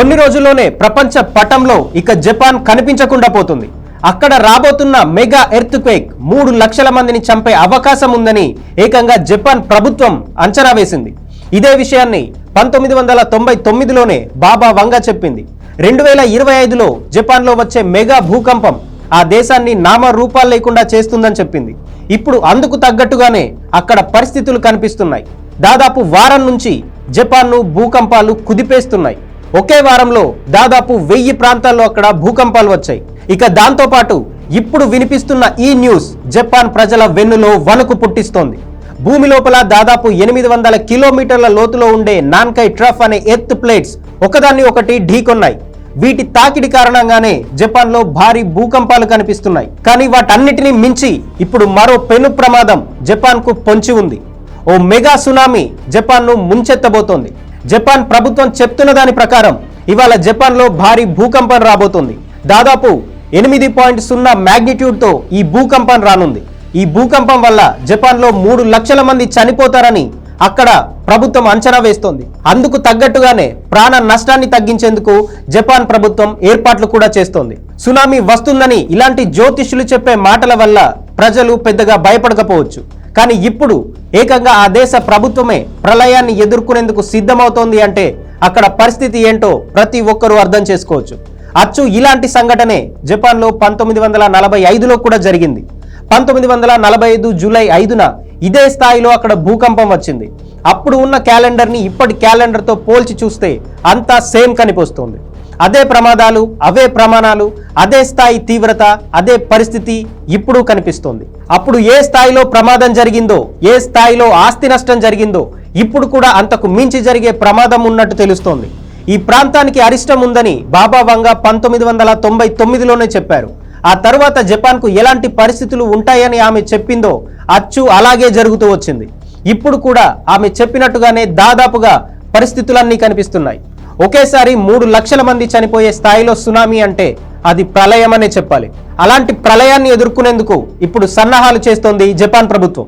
కొన్ని రోజుల్లోనే ప్రపంచ పటంలో ఇక జపాన్ కనిపించకుండా పోతుంది. అక్కడ రాబోతున్న మెగా ఎర్త్ క్వేక్ మూడు లక్షల మందిని చంపే అవకాశం ఉందని ఏకంగా జపాన్ ప్రభుత్వం అంచనా వేసింది. ఇదే విషయాన్ని పంతొమ్మిది వందల తొంభై తొమ్మిదిలోనే బాబా వంగ చెప్పింది. రెండు వేల ఇరవై ఐదులో జపాన్లో వచ్చే మెగా భూకంపం ఆ దేశాన్ని నామరూపాలు లేకుండా చేస్తుందని చెప్పింది. ఇప్పుడు అందుకు తగ్గట్టుగానే అక్కడ పరిస్థితులు కనిపిస్తున్నాయి. దాదాపు వారం నుంచి జపాన్ను భూకంపాలు కుదిపేస్తున్నాయి. ఒకే వారంలో దాదాపు వెయ్యి ప్రాంతాల్లో అక్కడ భూకంపాలు వచ్చాయి. ఇక దాంతోపాటు ఇప్పుడు వినిపిస్తున్న ఈ న్యూస్ జపాన్ ప్రజల వెన్నులో వణుకు పుట్టిస్తోంది. భూమి లోపల దాదాపు ఎనిమిది వందల కిలోమీటర్ల లోతులో ఉండే నాన్కై ట్రఫ్ అనే ఎర్త్ ప్లేట్స్ ఒకదాన్ని ఒకటి ఢీకొన్నాయి. వీటి తాకిడి కారణంగానే జపాన్లో భారీ భూకంపాలు కనిపిస్తున్నాయి. కానీ వాటన్నిటిని మించి ఇప్పుడు మరో పెను ప్రమాదం జపాన్కు పొంచి ఉంది. ఓ మెగా సునామీ జపాన్ను ముంచెత్తబోతోంది. జపాన్ ప్రభుత్వం చెప్తున్న దాని ప్రకారం ఇవాళ జపాన్లో భారీ భూకంపం రాబోతోంది. దాదాపు ఎనిమిది పాయింట్ సున్నా మ్యాగ్నిట్యూడ్తో ఈ భూకంపం రానుంది. ఈ భూకంపం వల్ల జపాన్లో మూడు లక్షల మంది చనిపోతారని అక్కడ ప్రభుత్వం అంచనా వేస్తోంది. అందుకు తగ్గట్టుగానే ప్రాణ నష్టాన్ని తగ్గించేందుకు జపాన్ ప్రభుత్వం ఏర్పాట్లు కూడా చేస్తోంది. సునామీ వస్తుందని ఇలాంటి జ్యోతిష్యులు చెప్పే మాటల వల్ల ప్రజలు పెద్దగా భయపడకపోవచ్చు. కానీ ఇప్పుడు ఏకంగా ఆ దేశ ప్రభుత్వమే ప్రళయాన్ని ఎదుర్కొనేందుకు సిద్ధమవుతోంది అంటే అక్కడ పరిస్థితి ఏంటో ప్రతి ఒక్కరూ అర్థం చేసుకోవచ్చు. అచ్చు ఇలాంటి సంఘటనే జపాన్లో పంతొమ్మిది వందల నలభై ఐదులో కూడా జరిగింది. పంతొమ్మిది వందల నలభై ఐదు జూలై ఐదున ఇదే స్థాయిలో అక్కడ భూకంపం వచ్చింది. అప్పుడు ఉన్న క్యాలెండర్ని ఇప్పటి క్యాలెండర్తో పోల్చి చూస్తే అంతా సేమ్ కనిపిస్తుంది. అదే ప్రమాదాలు అవే ప్రమాణాలు అదే స్థాయి తీవ్రత అదే పరిస్థితి ఇప్పుడు కనిపిస్తోంది. అప్పుడు ఏ స్థాయిలో ప్రమాదం జరిగిందో ఏ స్థాయిలో ఆస్తి నష్టం జరిగిందో ఇప్పుడు కూడా అంతకు మించి జరిగే ప్రమాదం ఉన్నట్టు తెలుస్తోంది. ఈ ప్రాంతానికి అరిష్టం ఉందని బాబా వంగ పంతొమ్మిది వందల తొంభై తొమ్మిదిలోనే చెప్పారు. ఆ తర్వాత జపాన్కు ఎలాంటి పరిస్థితులు ఉంటాయని ఆమె చెప్పిందో అచ్చు అలాగే జరుగుతూ వచ్చింది. ఇప్పుడు కూడా ఆమె చెప్పినట్టుగానే దాదాపుగా పరిస్థితులన్నీ కనిపిస్తున్నాయి. ఒకేసారి మూడు లక్షల మంది చనిపోయే స్థాయిలో సునామీ అంటే అది ప్రళయమనే చెప్పాలి. అలాంటి ప్రళయాన్ని ఎదుర్కొనేందుకు ఇప్పుడు సన్నాహాలు చేస్తోంది జపాన్ ప్రభుత్వం.